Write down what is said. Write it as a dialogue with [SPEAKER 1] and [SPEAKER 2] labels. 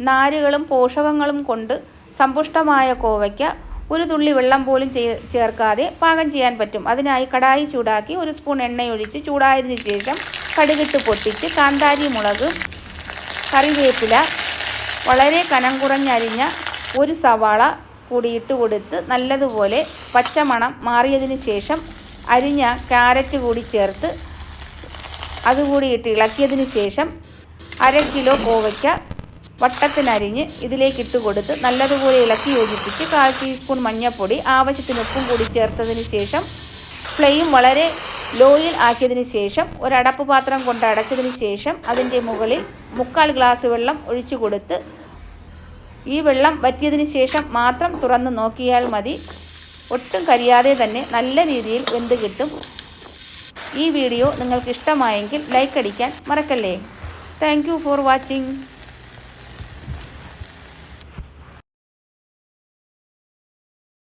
[SPEAKER 1] നാരുകളും പോഷകങ്ങളും കൊണ്ട് സമ്പുഷ്ടമായ കോവയ്ക്ക ഒരു തുള്ളി വെള്ളം പോലും ചേർക്കാതെ പാകം ചെയ്യാൻ പറ്റും. അതിനായി കടായി ചൂടാക്കി ഒരു സ്പൂൺ എണ്ണയൊഴിച്ച് ചൂടായതിനു ശേഷം കടുകിട്ട് പൊട്ടിച്ച് കാന്താരി മുളക് കറിവേപ്പില വളരെ കനം കുറഞ്ഞരിഞ്ഞ ഒരു സവാള കൂടി ഇട്ട് കൊടുത്ത് നല്ലതുപോലെ പച്ചമണം മാറിയതിന് ശേഷം അരിഞ്ഞ ക്യാരറ്റ് കൂടി ചേർത്ത് അതുകൂടി ഇട്ട് ഇളക്കിയതിന് ശേഷം അര കിലോ കോവയ്ക്ക വട്ടത്തിനരിഞ്ഞ് ഇതിലേക്ക് ഇട്ട് കൊടുത്ത് നല്ലതുപോലെ ഇളക്കി യോജിപ്പിച്ച് കാൽ ടീസ്പൂൺ മഞ്ഞൾപ്പൊടി ആവശ്യത്തിന് ഉപ്പും കൂടി ചേർത്തതിന് ശേഷം ഫ്ലെയിം വളരെ ലോയിൽ ആക്കിയതിന് ശേഷം ഒരടപ്പ് പാത്രം കൊണ്ട് അടച്ചതിന് ശേഷം അതിന്റെ മുകളിൽ മുക്കാൽ ഗ്ലാസ് വെള്ളം ഒഴിച്ചു കൊടുത്ത് ഈ വെള്ളം വറ്റിയതിന് ശേഷം മാത്രം തുറന്ന് നോക്കിയാൽ മതി. ഒട്ടും കരിയാതെ തന്നെ നല്ല രീതിയിൽ വെന്ത് കിട്ടും. ഈ വീഡിയോ നിങ്ങൾക്ക് ഇഷ്ടമായെങ്കിൽ ലൈക്ക് അടിക്കാൻ മറക്കല്ലേ. Thank for watching